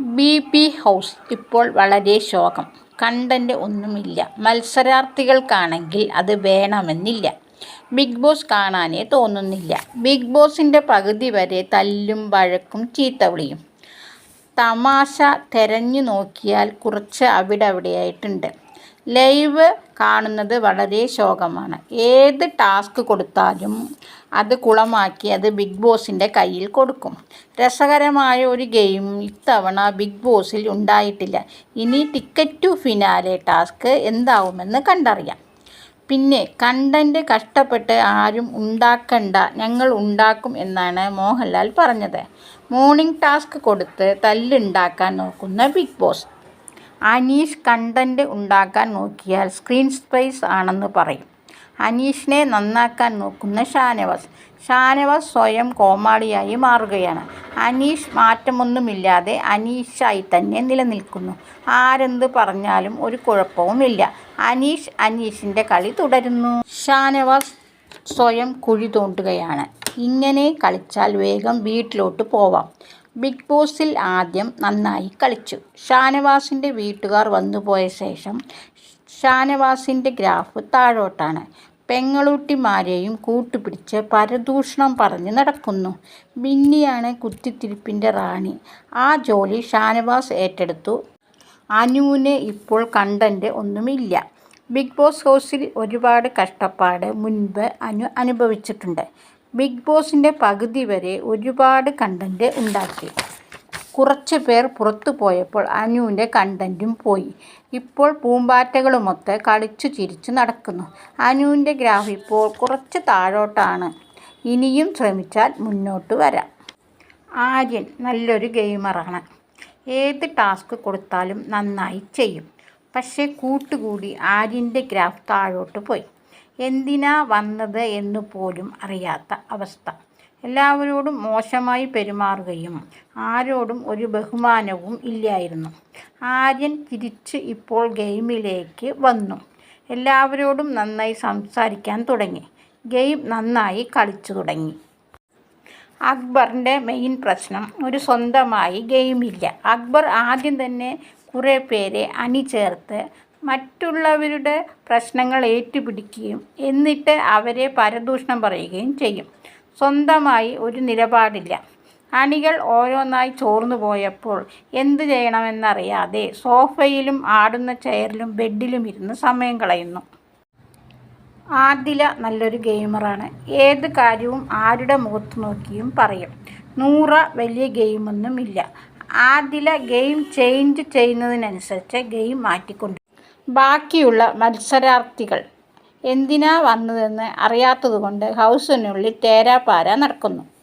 B P house ഇപ്പോൾ വളരെ ശോകം. കണ്ടന്റ് ഒന്നുമില്ല. മത്സരാർത്ഥികൾക്കാണെങ്കിൽ അത് വേണമെന്നില്ല. ബിഗ് ബോസ് കാണാനേ തോന്നുന്നില്ല. ബിഗ് ബോസിന്റെ പകുതി വരെ തല്ലും വഴക്കും ചീത്തവിളിയും തമാശ തെരഞ്ഞു നോക്കിയാൽ കുറച്ച് അവിടവിടെയായിട്ടുണ്ട് ലൈവ് കാണുന്നത് വളരെ ശോകമാണ്. ഏത് ടാസ്ക് കൊടുത്താലും അത് കുളമാക്കി അത് ബിഗ് ബോസിന്റെ കയ്യിൽ കൊടുക്കും. രസകരമായ ഒരു ഗെയിം ഇത്തവണ ബിഗ് ബോസിൽ ഉണ്ടായിട്ടില്ല. ഇനി ടിക്കറ്റ് ടു ഫിനാലെ ടാസ്ക് എന്താവുമെന്ന് കണ്ടറിയാം. പിന്നെ കണ്ടന്റ് കഷ്ടപ്പെട്ട് ആരും ഉണ്ടാക്കണ്ട ഞങ്ങൾ ഉണ്ടാക്കും എന്നാണ് മോഹൻലാൽ പറഞ്ഞത്. മോർണിംഗ് ടാസ്ക് കൊടുത്ത് തല്ലുണ്ടാക്കാൻ നോക്കുന്ന ബിഗ് ബോസ്. അനീഷ് കണ്ടന്റ് ഉണ്ടാക്കാൻ നോക്കിയാൽ സ്ക്രീൻ സ്പേസ് ആണെന്ന് പറയും. അനീഷിനെ നന്നാക്കാൻ നോക്കുന്ന ഷാനവാസ്. ഷാനവാസ് സ്വയം കോമാളിയായി മാറുകയാണ്. അനീഷ് മാറ്റമൊന്നുമില്ലാതെ അനീഷായി തന്നെ നിലനിൽക്കുന്നു. ആരെന്ത് പറഞ്ഞാലും ഒരു കുഴപ്പവുമില്ല. അനീഷ് അനീഷിന്റെ കളി തുടരുന്നു. ഷാനവാസ് സ്വയം കുഴി തോണ്ടുകയാണ്. ഇങ്ങനെ കളിച്ചാൽ വേഗം വീട്ടിലോട്ട് പോവാം. ബിഗ് ബോസിൽ ആദ്യം നന്നായി കളിച്ചു. ഷാനവാസിന്റെ വീട്ടുകാർ വന്നുപോയ ശേഷം ഷാനവാസിന്റെ ഗ്രാഫ് താഴോട്ടാണ്. പെങ്ങളൂട്ടിമാരെയും കൂട്ടുപിടിച്ച് പരദൂഷണം പറഞ്ഞ് നടക്കുന്നു. ബിന്നിയാണ് കുത്തിത്തിരിപ്പിന്റെ റാണി. ആ ജോലി ഷാനവാസ് ഏറ്റെടുത്തു. അനുവിന് ഇപ്പോൾ കണ്ടന്റ് ഒന്നുമില്ല. ബിഗ് ബോസ് ഹൗസിൽ ഒരുപാട് കഷ്ടപ്പാട് മുൻപ് അനു അനുഭവിച്ചിട്ടുണ്ട്. ബിഗ് ബോസിന്റെ പകുതി വരെ ഒരുപാട് കണ്ടന്റ് ഉണ്ടാക്കി. കുറച്ച് പേർ പുറത്തു പോയപ്പോൾ അനുവിന്റെ കണ്ടന്റും പോയി. ഇപ്പോൾ പൂമ്പാറ്റകളുമൊത്ത് കളിച്ചു ചിരിച്ചു നടക്കുന്നു. അനുവിന്റെ ഗ്രാഫ് ഇപ്പോൾ കുറച്ച് താഴോട്ടാണ്. ഇനിയും ശ്രമിച്ചാൽ മുന്നോട്ട് വരാം. ആര്യൻ നല്ലൊരു ഗെയിമറാണ്. ഏത് ടാസ്ക് കൊടുത്താലും നന്നായി ചെയ്യും. പക്ഷേ കൂട്ടുകൂടി ആര്യന്റെ ഗ്രാഫ് താഴോട്ട് പോയി. എന്തിനാ വന്നത് എന്ന് പോലും അറിയാത്ത അവസ്ഥ. എല്ലാവരോടും മോശമായി പെരുമാറുകയും ആരോടും ഒരു ബഹുമാനവും ഇല്ലായിരുന്നു. ആര്യൻ തിരിച്ച് ഇപ്പോൾ ഗെയിമിലേക്ക് വന്നു. എല്ലാവരോടും നന്നായി സംസാരിക്കാൻ തുടങ്ങി. ഗെയിം നന്നായി കളിച്ചു തുടങ്ങി. അക്ബറിന്റെ മെയിൻ പ്രശ്നം ഒരു സ്വന്തമായി ഗെയിമില്ല. അക്ബർ ആദ്യം തന്നെ കുറേ പേരെ അണിചേർത്ത് മറ്റുള്ളവരുടെ പ്രശ്നങ്ങൾ ഏറ്റുപിടിക്കുകയും എന്നിട്ട് അവരെ പരദൂഷണം പറയുകയും ചെയ്യും. സ്വന്തമായി ഒരു നിലപാടില്ല. അണികൾ ഓരോന്നായി ചോർന്നു പോയപ്പോൾ എന്ത് ചെയ്യണമെന്നറിയാതെ സോഫയിലും ആടുന്ന ചെയറിലും ബെഡിലും ഇരുന്ന് സമയം കളയുന്നു. ആദില നല്ലൊരു ഗെയിമറാണ്. ഏത് കാര്യവും ആരുടെ മുഖത്ത് നോക്കിയും പറയും. നൂറ വലിയ ഗെയിമൊന്നുമില്ല. ആദില ഗെയിം ചേഞ്ച് ചെയ്യുന്നതിനനുസരിച്ച് ഗെയിം മാറ്റിക്കൊണ്ട് ബാക്കിയുള്ള മത്സരാർത്ഥികൾ എന്തിനാ വന്നതെന്ന് അറിയാത്തതുകൊണ്ട് ഹൗസിനുള്ളിൽ തേരാപാര നടക്കുന്നു.